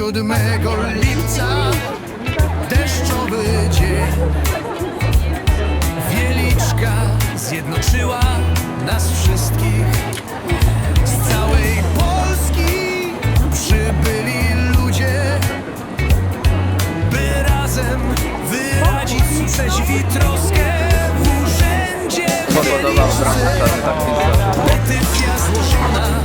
siódmego lipca. Deszczowy dzień. Wieliczka zjednoczyła nas wszystkich. Z całej Polski przybyli ludzie By razem wyrazić sprzeciw i troskę W urzędzie Petycja złożona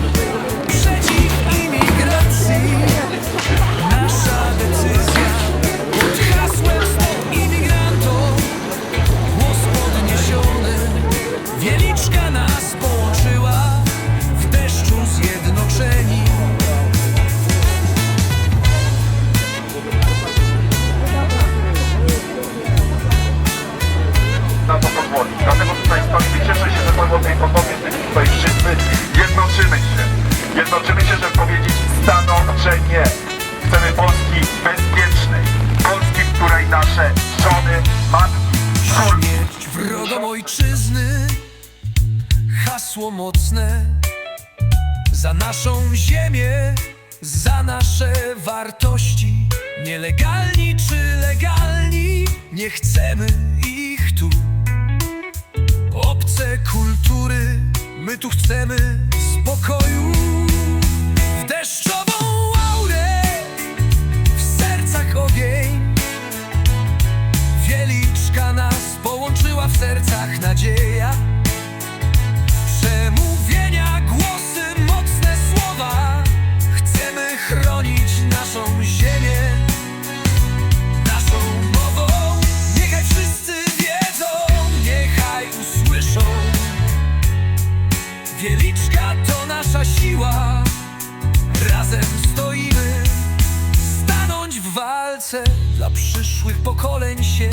Jednoczymy się, żeby powiedzieć stanowcze nie. Chcemy Polski bezpiecznej. Polski, w której nasze żony, matki, córki. Śmierć wrogom ojczyzny Hasło mocne. Za naszą ziemię Za nasze wartości. Nielegalni czy legalni Nie chcemy ich tu. Obce kultury My tu chcemy spokoju deszczową aurę W sercach ogień. Wieliczka nas połączyła w sercach nadzieja. Przemówienia, głosy, mocne słowa. Chcemy chronić naszą ziemię Dla przyszłych pokoleń się